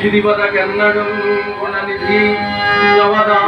ഗിരിപദ കന്നടും ഗുണനിധി നവദാ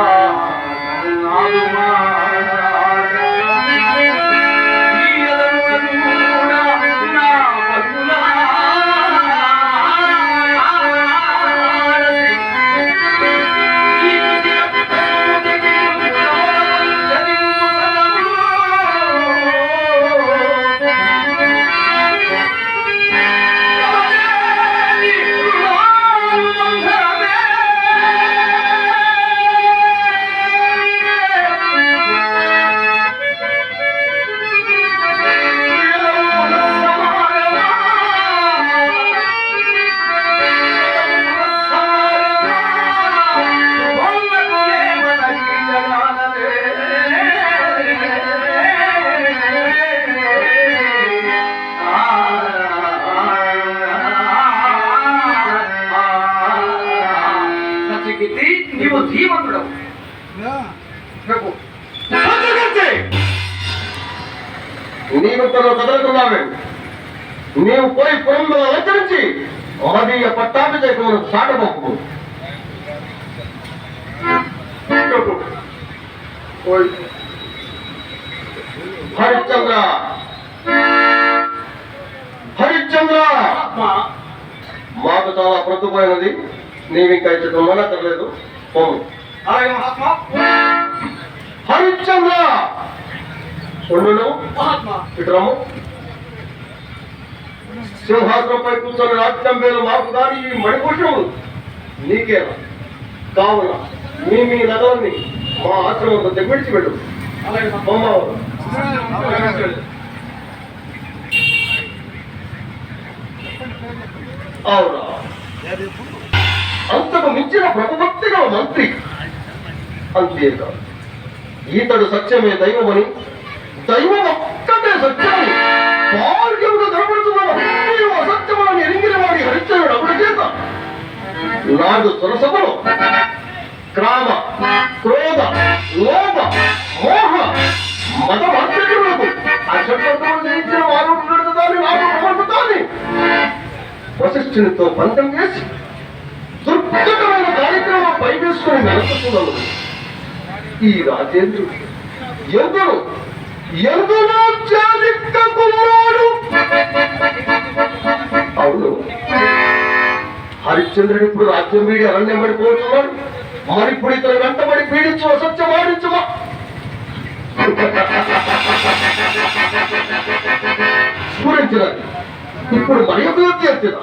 నీవు తన కదలుతున్నావే నీవు పోయి పొలంలో అలంకరించి మహదీయ పట్టాభిషేకమును ఓయ్. హరిశ్చంద్ర. హరిశ్చంద్ర. మాకు చాలా ప్రొద్దుపోయినది నీవింకా ఇచ్చట మనక్కర్లేదు పోము. అలాగే మహాత్మా. హరిశ్చంద్ర. ఉండును మహాత్మా. ఇటురము సింహాసనంపై కూర్చొని రాజ్యం పేరు మాకు కానీ ఈ మణిపురుషుడు. నీకేనా కావున మీ మీ నగరాన్ని మా తెగ్గిడిచి వెళ్ళు. అలాగే బొమ్మవారు అవునా? అంతకు మించిన ప్రభుభక్తిగా మంత్రి. అంతేకాదు ఈతడు సత్యమే దైవమని దైవం ఒక్కటే సత్యం భార్యముడు కనబడుతున్నాడు నీవు అసత్యమని ఎరిగిన వాడి హరిశ్చరుడు అప్పుడు చేత. నాడు సొరసభలో క్రామ క్రోధ లోభ మోహ మత భక్తులకు అసత్యత్వం జయించిన వారు దాన్ని నాకు ప్రవర్తుతాన్ని వశిష్ఠునితో బంధం చేసి దుర్భటమైన కార్యక్రమం పైవేసుకుని నడుపుతున్నాను ఈ రాజేంద్రుడు ఎవరు ఎందును ఎందులో చాలిక్కకున్నాడు అవును. హరిశ్చంద్రుడు ఇప్పుడు రాజ్యం వీడి అరణ్యం పడిపోతున్నాడు మరి ఇప్పుడు ఇతను వెంటబడి పీడించు అసత్యం ఆడించమా స్ఫురించినది ఇప్పుడు మరి ఒక అభ్యర్థిన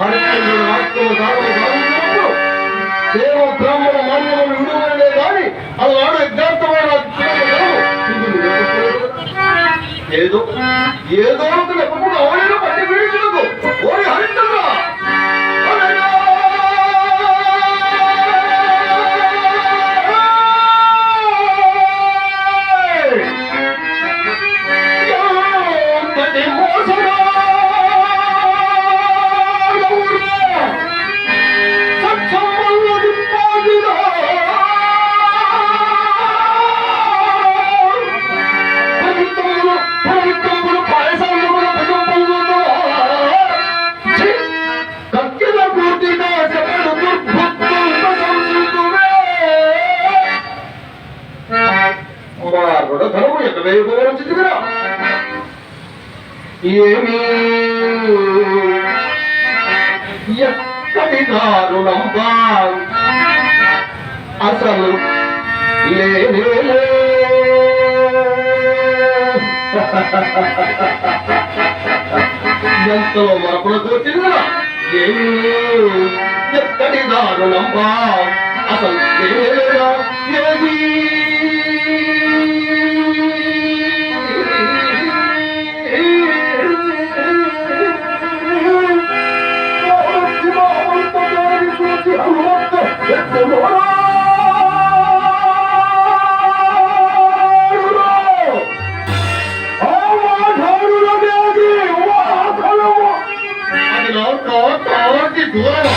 హరిశ్చంద్రుడు రాష్ట్రము దారులు దేవ బ్రాహ్మణ మాన్యములు కానీ అది వాడు యజ్ఞార్థమైన ఏదో ఏదో ఒక రుణధనము ఏమీ ఎక్కడి దారుణంబా అసలు లేనే లే. ఎంతో మరపులకు వచ్చిందిరా ఏమీ ఎక్కడి దారుణంబా అసలు మధ్య దూరము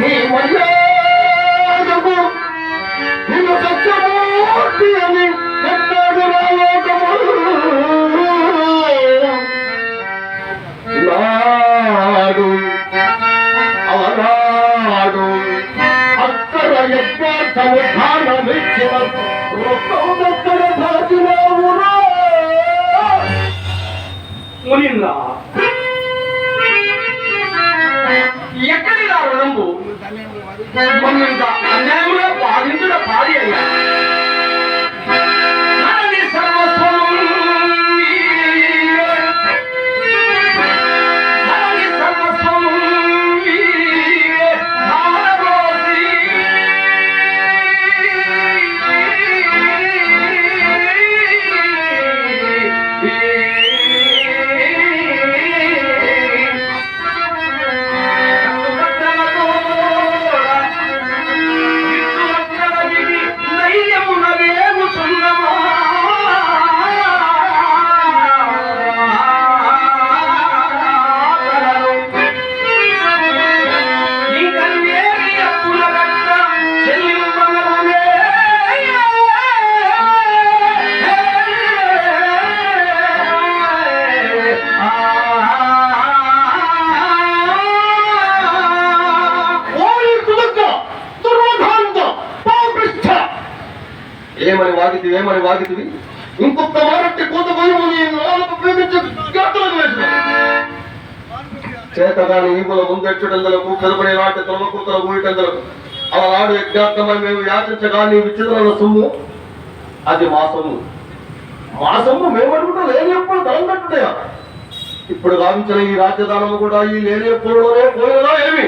నీ మర్యాదకు నిన్ను సత్యమూర్తి అని చెప్పాడు రాలోకము నాడు ఆనాడు అత్తర యజ్ఞార్థము ధానమిచ్చిన రూపం దాచినావురా. మునిందా మమ్మింత అన్యాయంలో బాధించుట పాడి అయ్యా ఏమని వాగితివి ఏమని వాగితివి ఇంకొక మారట్టి కూత భయము నీ నాలుగు ప్రేమించి గట్టలకు వేసిన. చేతగాని ఈపుల ముందెచ్చుటందులకు కలుపడే నాటి తొలమకూతల ఊయటందులకు అలనాడు యజ్ఞార్థమై మేము యాచించగా నీ విచిత్రమైన సొమ్ము. అది మా సొమ్ము మా సొమ్ము మేమనుకుంటా లేని ఎప్పుడు తలంగట్టుటయా ఇప్పుడు గావించిన ఈ రాజ్యదానము కూడా ఈ లేని ఎప్పుడులోనే పోయినదా ఏమి?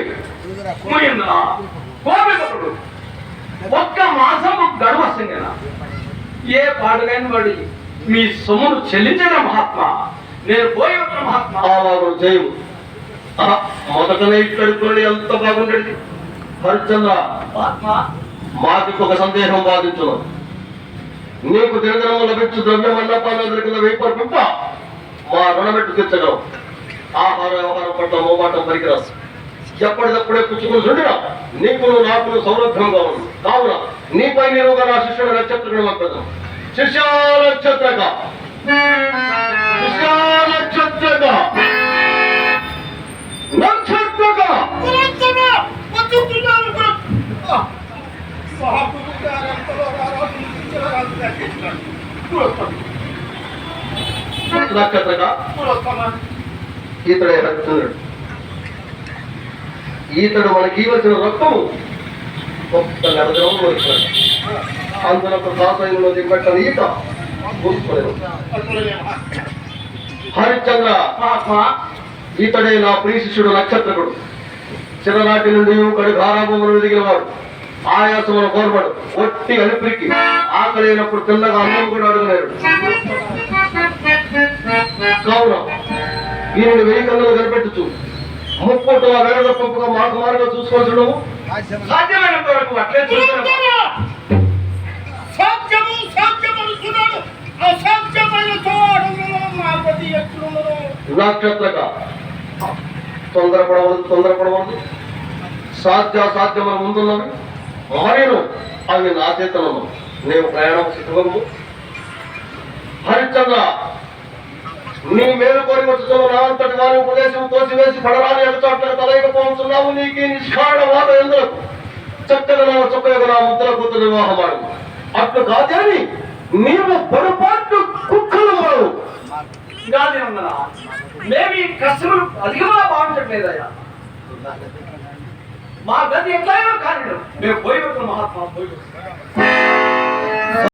పాడుగైన వాడి మీ సొమ్మును చెల్లించిన మహాత్మా. నేను పోయి ఉన్న మహాత్మా. ఆహా, మొదటనే ఇక్కడికి ఎంత బాగుండేది హరిశ్చంద్ర మహాత్మా. మాకు ఒక సందేహం బాధించును. నీకు దినదినము లభించు ద్రవ్యం అన్నపాల వెయ్యి పింప మా రుణమెట్టు తెచ్చగలం ఆహార వ్యవహారం పట్ల మోమాటం పరికరాలు ఎప్పటికప్పుడే పుచ్చుకుని చూడినా నీకు నాకు సౌలభ్యంగా ఉంది కావున నీపై నీరుగా నా శిష్యుడు నక్షత్రం శిష్య నక్షత్రక శిష్య నక్షత్రక. నక్షత్రక. నక్షత్రక ఈతడే హరిశ్చంద్రుడు ఈతడు మనకి ఇవ్వాల్సిన రక్తము. ఒక్క నరదనం వచ్చినాడు అందులో సాసయంలో దిగబెట్టని ఈత చూసుకోలేదు హరిశ్చంద్ర ఈతడే నా ప్రియ శిష్యుడు నక్షత్రకుడు. చిన్ననాటి నుండి ఒకడు గారాభములు ఎదిగినవాడు. ఆయాసమును కోరబడు. ఒట్టి అలిపిరికి ఆకలి అయినప్పుడు తిన్నగా అన్నం కూడా అడగలేడు కావున ఈయన వెయ్యి కన్నులు కనిపెట్టుచు. ముప్పొట్టు ఆ వేడ పంపుగా మాకు మారుగా చూసుకోవాల్సినము సాధ్యమైనంత వరకు అట్లే సాధ్యము సాధ్యమనుకున్నాడు అసాధ్యమైన తోడములో మార్గది ఎట్లున్నదో నక్షత్రక తొందరపడవద్దు తొందరపడవద్దు. సాధ్య సాధ్యమైన ముందున్నవి. మారేను అవి నా చేతనము నేను ప్రయాణం సిద్ధము హరిచంద్ర నీ మేలు కోరి వచ్చుతున్న నా అంతటి వారి ఉపదేశం తోసివేసి పడరాని ఎగచాట్లకు తలైకపోతున్నావు నీకు నిష్కారణ వాత ఎందుకు చక్కగా నా చొక్కగా నా ముద్ర కూతురు వివాహమాడు అట్లు కాదని నీవు పొరపాటు కుక్కలు మారు. గాలి ఉన్నదా మేము ఈ కష్టములు అధికంగా భావించట్లేదయ్యా మా గది ఎట్లయినా కానీ మేము పోయి వచ్చిన మహాత్మా పోయి